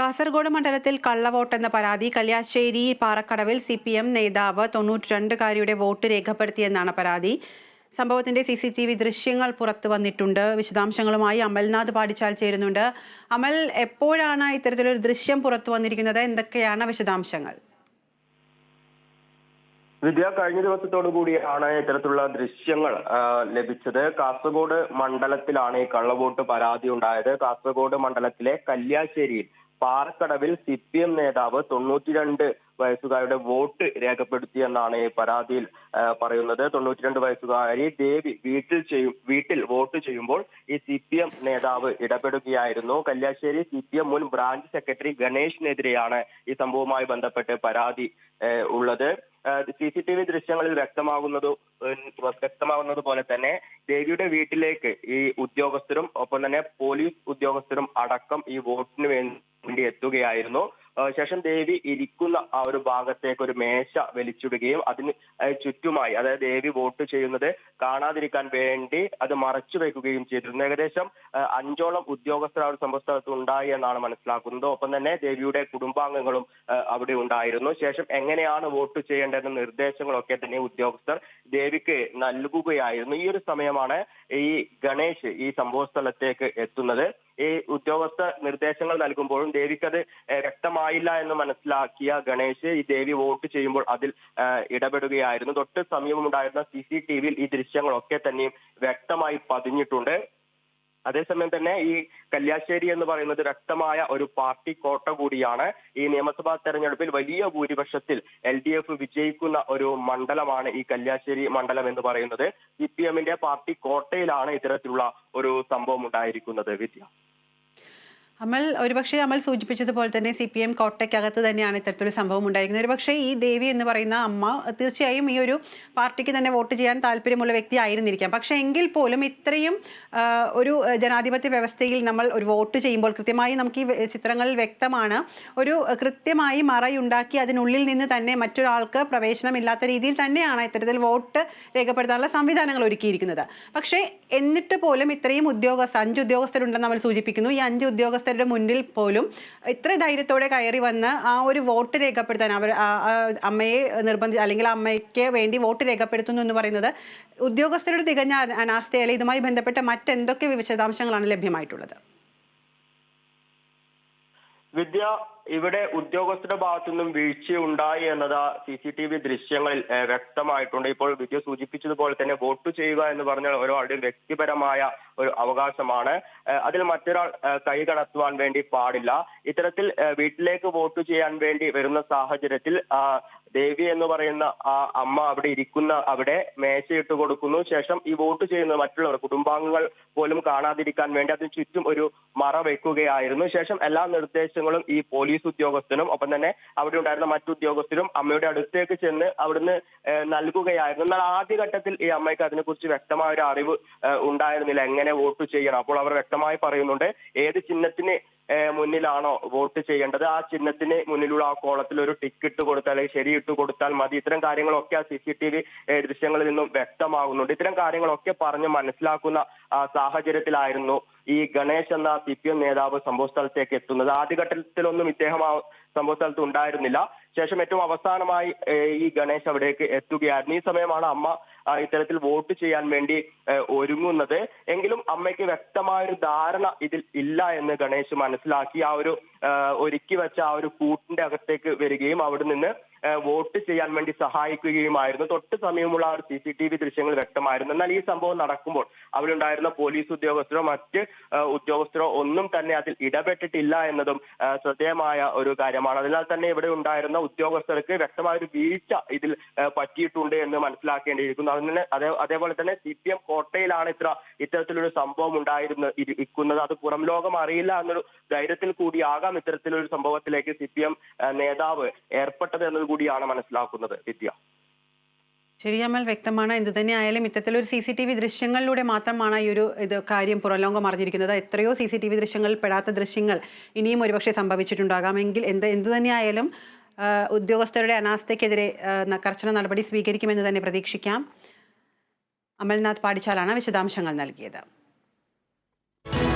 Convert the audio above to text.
കാസർഗോഡ് മണ്ഡലത്തിൽ കള്ളവോട്ടെന്ന പരാതി കല്യാശ്ശേരി പാറക്കടവിൽ സി പി എം നേതാവ് തൊണ്ണൂറ്റിരണ്ടുകാരിയുടെ വോട്ട് രേഖപ്പെടുത്തിയെന്നാണ് പരാതി. സംഭവത്തിന്റെ സി സി ടി വി ദൃശ്യങ്ങൾ പുറത്തു വന്നിട്ടുണ്ട്. വിശദാംശങ്ങളുമായി അമൽനാഥ് പാടിച്ചാൽ ചേരുന്നുണ്ട്. അമൽ എപ്പോഴാണ് ഇത്തരത്തിലൊരു ദൃശ്യം പുറത്തു വന്നിരിക്കുന്നത്? എന്തൊക്കെയാണ് വിശദാംശങ്ങൾ? വിദ്യ കഴിഞ്ഞ ദിവസത്തോടു കൂടിയാണ് ഇത്തരത്തിലുള്ള ദൃശ്യങ്ങൾ ലഭിച്ചത്. കാസർഗോഡ് മണ്ഡലത്തിലാണ് ഈ കള്ളവോട്ട് പരാതി ഉണ്ടായത്. കാസർഗോഡ് മണ്ഡലത്തിലെ കല്യാശ്ശേരിയിൽ പാറക്കടവിൽ സി പി എം നേതാവ് തൊണ്ണൂറ്റിരണ്ട് വയസ്സുകാരുടെ വോട്ട് രേഖപ്പെടുത്തിയെന്നാണ് ഈ പരാതിയിൽ പറയുന്നത്. തൊണ്ണൂറ്റിരണ്ട് വയസ്സുകാരി ദേവി വീട്ടിൽ ചെയ്യും വീട്ടിൽ വോട്ട് ചെയ്യുമ്പോൾ ഈ സി പി എം നേതാവ് ഇടപെടുകയായിരുന്നു. കല്യാശ്ശേരി സി പി എം മുൻ ബ്രാഞ്ച് സെക്രട്ടറി ഗണേഷിനെതിരെയാണ് ഈ സംഭവവുമായി ബന്ധപ്പെട്ട് പരാതി ഉള്ളത്. സി സി ടി വി ദൃശ്യങ്ങളിൽ വ്യക്തമാകുന്നത് വ്യക്തമാകുന്നത് പോലെ തന്നെ ദേവിയുടെ വീട്ടിലേക്ക് ഈ ഉദ്യോഗസ്ഥരും ഒപ്പം തന്നെ പോലീസ് ഉദ്യോഗസ്ഥരും അടക്കം ഈ വോട്ടിന് വേണ്ടി എത്തുകയായിരുന്നു. ആ, ശേഷം ദേവി ഇരിക്കുന്ന ആ ഒരു ഭാഗത്തേക്ക് ഒരു മേശ വലിച്ചിടുകയും അതിന് ചുറ്റുമായി അതായത് ദേവി വോട്ട് ചെയ്യുന്നത് കാണാതിരിക്കാൻ വേണ്ടി അത് മറച്ചു വെക്കുകയും ചെയ്തിരുന്നു. ഏകദേശം അഞ്ചോളം ഉദ്യോഗസ്ഥർ ആ ഒരു സംഭവസ്ഥലത്ത് ഉണ്ടായി എന്നാണ് മനസ്സിലാക്കുന്നത്. ഒപ്പം തന്നെ ദേവിയുടെ കുടുംബാംഗങ്ങളും അവിടെ ഉണ്ടായിരുന്നു. ശേഷം എങ്ങനെയാണ് വോട്ട് ചെയ്യേണ്ടതെന്ന നിർദ്ദേശങ്ങളൊക്കെ തന്നെ ഉദ്യോഗസ്ഥർ ദേവിക്ക് നൽകുകയായിരുന്നു. ഈ ഒരു സമയമാണ് ഈ ഗണേഷ് ഈ സംഭവ സ്ഥലത്തേക്ക് എത്തുന്നത്. ഈ ഉദ്യോഗസ്ഥ നിർദ്ദേശങ്ങൾ നൽകുമ്പോഴും ദേവിക്കത് വ്യക്തമായില്ല എന്ന് മനസ്സിലാക്കിയ ഗണേഷ് ഈ ദേവി വോട്ട് ചെയ്യുമ്പോൾ അതിൽ ഇടപെടുകയായിരുന്നു. തൊട്ട് സമീപമുണ്ടായിരുന്ന സി സി ടി വിയിൽ ഈ ദൃശ്യങ്ങളൊക്കെ തന്നെയും വ്യക്തമായി പതിഞ്ഞിട്ടുണ്ട്. അതേസമയം തന്നെ ഈ കല്യാശ്ശേരി എന്ന് പറയുന്നത് വ്യക്തമായ ഒരു പാർട്ടി കോട്ട കൂടിയാണ്. ഈ നിയമസഭാ തെരഞ്ഞെടുപ്പിൽ വലിയ ഭൂരിപക്ഷത്തിൽ എൽ ഡി എഫ് വിജയിക്കുന്ന ഒരു മണ്ഡലമാണ് ഈ കല്യാശ്ശേരി മണ്ഡലം എന്ന് പറയുന്നത്. സി പി എമ്മിന്റെ പാർട്ടി കോട്ടയിലാണ് ഇത്തരത്തിലുള്ള ഒരു സംഭവം ഉണ്ടായിരിക്കുന്നത് വിദ്യ. അമൽ ഒരുപക്ഷെ അമൽ സൂചിപ്പിച്ചതുപോലെ തന്നെ സി പി എം കോട്ടയ്ക്കകത്ത് തന്നെയാണ് ഇത്തരത്തിലൊരു സംഭവം ഉണ്ടായിരിക്കുന്നത്. ഒരുപക്ഷെ ഈ ദേവി എന്ന് പറയുന്ന അമ്മ തീർച്ചയായും ഈ ഒരു പാർട്ടിക്ക് തന്നെ വോട്ട് ചെയ്യാൻ താല്പര്യമുള്ള വ്യക്തി ആയിരുന്നിരിക്കാം. പക്ഷേ എങ്കിൽ പോലും ഇത്രയും ഒരു ജനാധിപത്യ വ്യവസ്ഥയിൽ നമ്മൾ ഒരു വോട്ട് ചെയ്യുമ്പോൾ കൃത്യമായി നമുക്ക് ഈ ചിത്രങ്ങളിൽ വ്യക്തമാണ്. ഒരു കൃത്യമായി മറയുണ്ടാക്കി അതിനുള്ളിൽ നിന്ന് തന്നെ മറ്റൊരാൾക്ക് പ്രവേശനമില്ലാത്ത രീതിയിൽ തന്നെയാണ് ഇത്തരത്തിൽ വോട്ട് രേഖപ്പെടുത്താനുള്ള സംവിധാനങ്ങൾ ഒരുക്കിയിരിക്കുന്നത്. പക്ഷേ എന്നിട്ട് പോലും ഇത്രയും ഉദ്യോഗസ്ഥ അഞ്ച് ഉദ്യോഗസ്ഥരുണ്ടെന്ന് നമ്മൾ സൂചിപ്പിക്കുന്നു. ഈ അഞ്ച് ഉദ്യോഗസ്ഥരുടെ മുന്നിൽ പോലും ഇത്ര ധൈര്യത്തോടെ കയറി വന്ന് ആ ഒരു വോട്ട് രേഖപ്പെടുത്താൻ അവർ അമ്മയെ നിർബന്ധി അല്ലെങ്കിൽ അമ്മയ്ക്ക് വേണ്ടി വോട്ട് രേഖപ്പെടുത്തുന്നു എന്ന് പറയുന്നത് ഉദ്യോഗസ്ഥരുടെ തികഞ്ഞ അന- അനാസ്ഥയല്ല. ഇതുമായി ബന്ധപ്പെട്ട മറ്റെന്തൊക്കെ വിശദാംശങ്ങളാണ് ലഭ്യമായിട്ടുള്ളത്? വിദ്യ ഇവിടെ ഉദ്യോഗസ്ഥരുടെ ഭാഗത്തു നിന്നും വീഴ്ചയുണ്ടായി എന്നത് സി സി ടി വി ദൃശ്യങ്ങളിൽ വ്യക്തമായിട്ടുണ്ട്. ഇപ്പോൾ വിദ്യ സൂചിപ്പിച്ചതുപോലെ തന്നെ വോട്ട് ചെയ്യുക എന്ന് പറഞ്ഞാൽ ഒരാളുടെയും വ്യക്തിപരമായ ഒരു അവകാശമാണ്. അതിൽ മറ്റൊരാൾ കൈ കടത്തുവാൻ വേണ്ടി പാടില്ല. ഇത്തരത്തിൽ വീട്ടിലേക്ക് വോട്ട് ചെയ്യാൻ വേണ്ടി വരുന്ന സാഹചര്യത്തിൽ ദേവി എന്ന് പറയുന്ന ആ അമ്മ അവിടെ ഇരിക്കുന്ന അവിടെ മേശയിട്ട് കൊടുക്കുന്നു. ശേഷം ഈ വോട്ട് ചെയ്യുന്ന മറ്റുള്ളവർ കുടുംബാംഗങ്ങൾ പോലും കാണാതിരിക്കാൻ വേണ്ടി അതിന് ചുറ്റും ഒരു മറ വെക്കുകയായിരുന്നു. ശേഷം എല്ലാ നിർദ്ദേശങ്ങളും ഈ പോലീസ് ഉദ്യോഗസ്ഥനും ഒപ്പം തന്നെ അവിടെ ഉണ്ടായിരുന്ന മറ്റു ഉദ്യോഗസ്ഥരും അമ്മയുടെ അടുത്തേക്ക് ചെന്ന് അവിടുന്ന് നൽകുകയായിരുന്നു. എന്നാൽ ആദ്യഘട്ടത്തിൽ ഈ അമ്മയ്ക്ക് അതിനെക്കുറിച്ച് വ്യക്തമായ ഒരു അറിവ് ഉണ്ടായിരുന്നില്ല. എങ്ങനെ വോട്ട് ചെയ്യണം? അപ്പോൾ അവർ വ്യക്തമായി പറയുന്നുണ്ട് ഏത് ചിഹ്നത്തിന് മുന്നിലാണോ വോട്ട് ചെയ്യേണ്ടത്? ആ ചിഹ്നത്തിന് മുന്നിലുള്ള ആ കോളത്തിൽ ഒരു ടിക്ക് ഇട്ട് കൊടുത്താൽ അല്ലെങ്കിൽ ശരി ഇട്ട് കൊടുത്താൽ മതി. ഇത്തരം കാര്യങ്ങളൊക്കെ ആ സി സി ടി വി ദൃശ്യങ്ങളിൽ നിന്നും വ്യക്തമാകുന്നുണ്ട്. ഇത്തരം കാര്യങ്ങളൊക്കെ പറഞ്ഞ് മനസ്സിലാക്കുന്ന സാഹചര്യത്തിലായിരുന്നു ഈ ഗണേശ് എന്ന സി പി എം നേതാവ് സംഭവ സ്ഥലത്തേക്ക് എത്തുന്നത്. ആദ്യഘട്ടത്തിലൊന്നും ഇദ്ദേഹം ആ സംഭവ സ്ഥലത്ത് ഉണ്ടായിരുന്നില്ല. ശേഷം ഏറ്റവും അവസാനമായി ഈ ഗണേശ് അവിടേക്ക് എത്തുകയായിരുന്നു. ഈ സമയമാണ് അമ്മ ഇത്തരത്തിൽ വോട്ട് ചെയ്യാൻ വേണ്ടി ഒരുങ്ങുന്നത്. എങ്കിലും അമ്മയ്ക്ക് വ്യക്തമായ ഒരു ധാരണ ഇതിൽ ഇല്ല എന്ന് ഗണേശ് മനസ്സിലാക്കി. ആ ഒരു ഒരുക്കി വെച്ച ആ ഒരു കൂട്ടിന്റെ അകത്തേക്ക് വരികയും അവിടെ നിന്ന് വോട്ട് ചെയ്യാൻ വേണ്ടി സഹായിക്കുകയുമായിരുന്നു. തൊട്ട് സമയമുള്ള ആ ഒരു സി സി ടി വി ദൃശ്യങ്ങൾ വ്യക്തമായിരുന്നു. എന്നാൽ ഈ സംഭവം നടക്കുമ്പോൾ അവിടെ ഉണ്ടായിരുന്ന പോലീസ് ഉദ്യോഗസ്ഥരോ മറ്റ് ഉദ്യോഗസ്ഥരോ ഒന്നും തന്നെ അതിൽ ഇടപെട്ടിട്ടില്ല എന്നതും ശ്രദ്ധേയമായ ഒരു കാര്യമാണ്. അതിനാൽ തന്നെ ഇവിടെ ഉണ്ടായിരുന്ന ഉദ്യോഗസ്ഥർക്ക് വ്യക്തമായ ഒരു വീഴ്ച ഇതിൽ പറ്റിയിട്ടുണ്ട് എന്ന് മനസ്സിലാക്കേണ്ടിയിരിക്കുന്നു. അതിന് അതേ അതേപോലെ തന്നെ സി പി എം കോട്ടയിലാണ് ഇത്ര ഇത്തരത്തിലൊരു സംഭവം ഉണ്ടായിരുന്ന ഇരി- ഇരിക്കുന്നത്. അത് പുറം ലോകം അറിയില്ല എന്നൊരു ധൈര്യത്തിൽ കൂടിയാകാം ഇത്തരത്തിലൊരു സംഭവത്തിലേക്ക് സി പി എം നേതാവ് ഏർപ്പെട്ടത് എന്നത് കൂടിയാണ് മനസ്സിലാക്കുന്നത്. വിദ്യ. ശരി അമൽ. വ്യക്തമാണ്. എന്ത് തന്നെ ആയാലും ഇത്തരത്തിലൊരു സി സി ടി വി ദൃശ്യങ്ങളിലൂടെ മാത്രമാണ് ഈ ഒരു ഇത് കാര്യം പുറംലോകം അറിഞ്ഞിരിക്കുന്നത്. എത്രയോ സി സി ടി വി ദൃശ്യങ്ങളിൽ പെടാത്ത ദൃശ്യങ്ങൾ ഇനിയും ഒരുപക്ഷെ സംഭവിച്ചിട്ടുണ്ടാകാമെങ്കിൽ എന്ത് എന്ത് തന്നെയായാലും ഉദ്യോഗസ്ഥരുടെ അനാസ്ഥയ്ക്കെതിരെ കർശന നടപടി സ്വീകരിക്കുമെന്ന് തന്നെ പ്രതീക്ഷിക്കാം. അമൽനാഥ് പാടിച്ചാലാണ് വിശദാംശങ്ങൾ നൽകിയത്.